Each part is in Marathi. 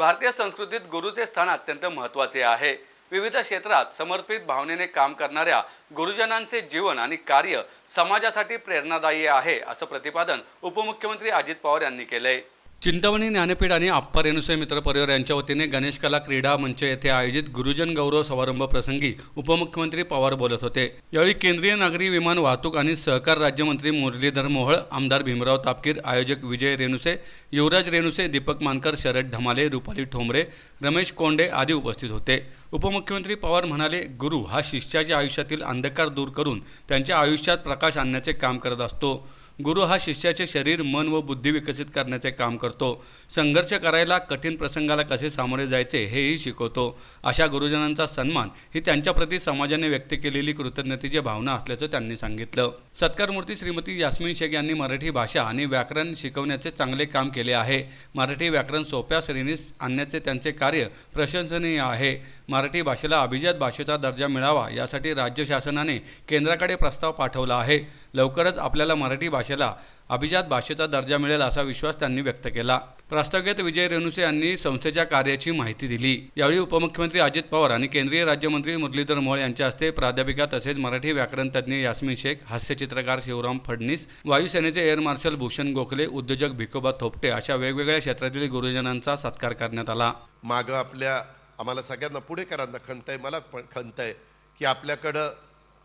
भारतीय संस्कृतीत गुरुचे स्थान अत्यंत महत्त्वाचे आहे. विविध क्षेत्रात समर्पित भावनेने काम करणाऱ्या गुरुजनांचे जीवन आणि कार्य समाजासाठी प्रेरणादायी आहे असं प्रतिपादन उपमुख्यमंत्री अजित पवार यांनी केलंय. चिंतामणी ज्ञानपीठ आणि आप्पा रेणुसे मित्र परिवार यांच्या वतीने गणेश कला क्रीडा मंच येथे आयोजित गुरुजन गौरव समारंभ प्रसंगी उपमुख्यमंत्री पवार बोलत होते. यावेळी केंद्रीय नागरी विमान वाहतूक आणि सहकार राज्यमंत्री मुरलीधर मोहोळ आमदार भीमराव तापकीर आयोजक विजय रेणुसे युवराज रेणुसे दीपक मानकर शरद ढमाले रुपाली ठोंबरे रमेश कोंडे आदी उपस्थित होते. उपमुख्यमंत्री पवार म्हणाले गुरु हा शिष्याच्या आयुष्यातील अंधकार दूर करून त्यांच्या आयुष्यात प्रकाश आणण्याचे काम करत असतो. गुरु हा शिष्याचे शरीर मन व बुद्धी विकसित करण्याचे काम करतो. संघर्ष करायला कठीण प्रसंगाला कसे सामोरे जायचे हेही शिकवतो. अशा गुरुजनांचा सन्मान ही त्यांच्याप्रती समाजाने व्यक्त केलेली कृतज्ञतेची भावना असल्याचं त्यांनी सांगितलं. सत्कारमूर्ती श्रीमती यास्मिन शेख यांनी मराठी भाषा आणि व्याकरण शिकवण्याचे चांगले काम केले आहे. मराठी व्याकरण सोप्या श्रेणीस आणण्याचे त्यांचे कार्य प्रशंसनीय आहे. मराठी भाषेला अभिजात भाषेचा दर्जा मिळावा यासाठी राज्य शासनाने केंद्राकडे प्रस्ताव पाठवला आहे. लवकरच आपल्याला मराठी भाषा भाषेला अभिजात भाषेचा दर्जा मिळेल असा विश्वास त्यांनी व्यक्त केला. प्रास्ताविकेत विजय रेणुसे यांनी संस्थेच्या कार्याची माहिती दिली. यावेळी उपमुख्यमंत्री अजित पवार आणि केंद्रीय राज्यमंत्री मुरलीधर मोहोळ यांच्या हस्ते प्राध्यापिका तसेच मराठी व्याकरण तज्ज्ञ यास्मिन शेख हास्यचित्रकार शिवराम फडणीस वायुसेनेचे एअर मार्शल भूषण गोखले उद्योजक भिकोबा थोपटे अशा वेगवेगळ्या क्षेत्रातील गुरुजनांचा सत्कार करण्यात आला. मागं आपल्या आम्हाला सगळ्यांना पुणेकरांना खंत आहे मला पण खंत आहे की आपल्याकडं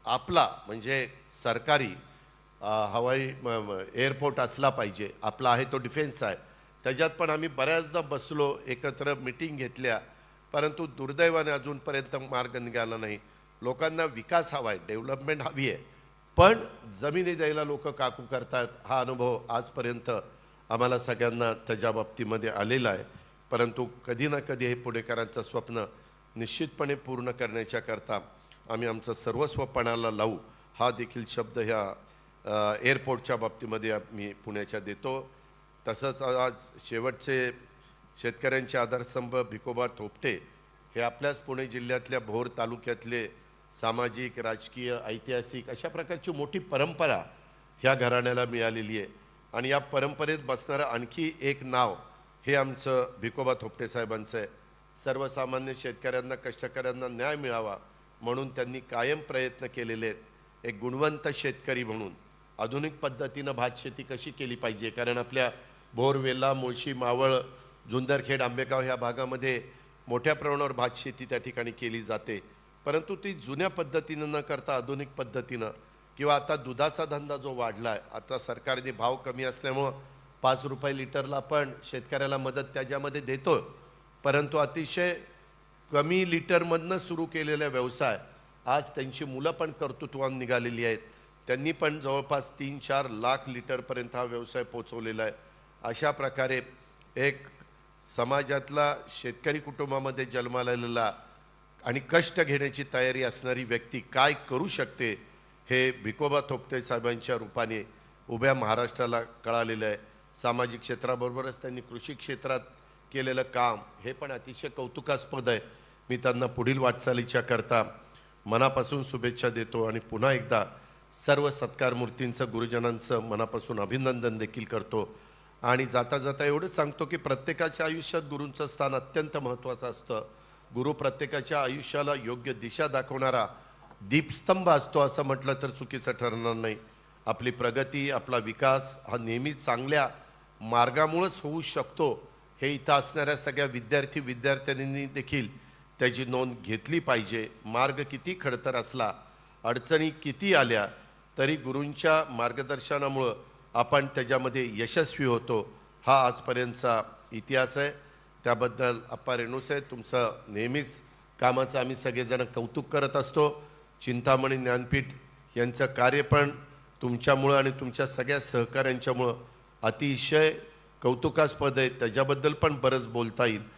आपला म्हणजे सरकारी हवाई म- एअरपोर्ट असला पाहिजे. आपला आहे तो डिफेन्स आहे. त्याच्यात पण आम्ही बऱ्याचदा बसलो एकत्र मिटिंग घेतल्या. परंतु दुर्दैवाने अजूनपर्यंत मार्ग निघाला नाही. लोकांना विकास हवा आहे डेव्हलपमेंट हवी आहे. पण जमिनी द्यायला लोक काकू करतात हा अनुभव आजपर्यंत आम्हाला सगळ्यांना त्याच्या बाबतीमध्ये आलेला आहे. परंतु कधी ना कधी हे पुणेकरांचं स्वप्न निश्चितपणे पूर्ण करण्याच्या करता आम्ही आमचं सर्वस्व पणाला लावू. हा देखील शब्द ह्या एअरपोर्टच्या बाबतीमध्ये मी पुण्याच्या देतो. तसंच आज शेवटचे शेतकऱ्यांचे आधारस्तंभ भिकोबा थोपटे हे आपल्याच पुणे जिल्ह्यातल्या भोर तालुक्यातले सामाजिक राजकीय ऐतिहासिक अशा प्रकारची मोठी परंपरा ह्या घराण्याला मिळालेली आहे. आणि या परंपरेत बसणारं आणखी एक नाव हे आमचं भिकोबा थोपटे साहेबांचं आहे. सर्वसामान्य शेतकऱ्यांना कष्टकऱ्यांना न्याय मिळावा म्हणून त्यांनी कायम प्रयत्न केलेले आहेत. एक गुणवंत शेतकरी म्हणून. आधुनिक पद्धतीनं भात शेती कशी केली पाहिजे? कारण आपल्या बोरवेला मुळशी मावळ जुंदरखेड आंबेगाव ह्या भागामध्ये मोठ्या प्रमाणावर भात शेती त्या ठिकाणी केली जाते. परंतु ती जुन्या पद्धतीनं न करता आधुनिक पद्धतीनं किंवा आता दुधाचा धंदा जो वाढला आहे आता सरकारने भाव कमी असल्यामुळं पाच रुपये लिटरला पण शेतकऱ्याला मदत त्याच्यामध्ये देतो परंतु अतिशय कमी लिटरमधनं सुरू केलेला व्यवसाय आज त्यांची मुलं पण कर्तृत्वान निघालेली आहेत. त्यांनी पण जवळपास तीन चार लाख लिटरपर्यंत हा व्यवसाय पोचवलेला आहे. अशा प्रकारे एक समाजातला शेतकरी कुटुंबामध्ये जन्मालेला आणि कष्ट घेण्याची तयारी असणारी व्यक्ती काय करू शकते हे भिकोबा थोपटे साहेबांच्या रूपाने उभ्या महाराष्ट्राला कळालेलं आहे. सामाजिक क्षेत्राबरोबरच त्यांनी कृषी क्षेत्रात केलेलं काम हे पण अतिशय कौतुकास्पद आहे. मी त्यांना पुढील वाटचालीच्या करता मनापासून शुभेच्छा देतो आणि पुन्हा एकदा सर्व सत्कार मूर्तींचं गुरुजनांचं मनापासून अभिनंदन देखील करतो. आणि जाता जाता एवढंच सांगतो की प्रत्येकाच्या आयुष्यात गुरूंचं स्थान अत्यंत महत्त्वाचं असतं. गुरु प्रत्येकाच्या आयुष्याला योग्य दिशा दाखवणारा दीपस्तंभ असतो असं म्हटलं तर चुकीचं ठरणार नाही. आपली प्रगती आपला विकास हा नेहमी चांगल्या मार्गामुळंच होऊ शकतो. हे इथं असणाऱ्या सगळ्या विद्यार्थी विद्यार्थ्यांनी देखील त्याची नोंद घेतली पाहिजे. मार्ग किती खडतर असला अडचणी किती आल्या तरी गुरूंच्या मार्गदर्शनामुळं आपण त्याच्यामध्ये यशस्वी होतो हा आजपर्यंतचा इतिहास आहे. त्याबद्दल अप्पा रेणूसाहेब तुमचं नेहमीच कामाचं आम्ही सगळेजण कौतुक करत असतो. चिंतामणी ज्ञानपीठ यांचं कार्य पण तुमच्यामुळं आणि तुमच्या सगळ्या सहकाऱ्यांच्यामुळं अतिशय कौतुकास्पद आहे. त्याच्याबद्दल पण बरंच बोलता येईल.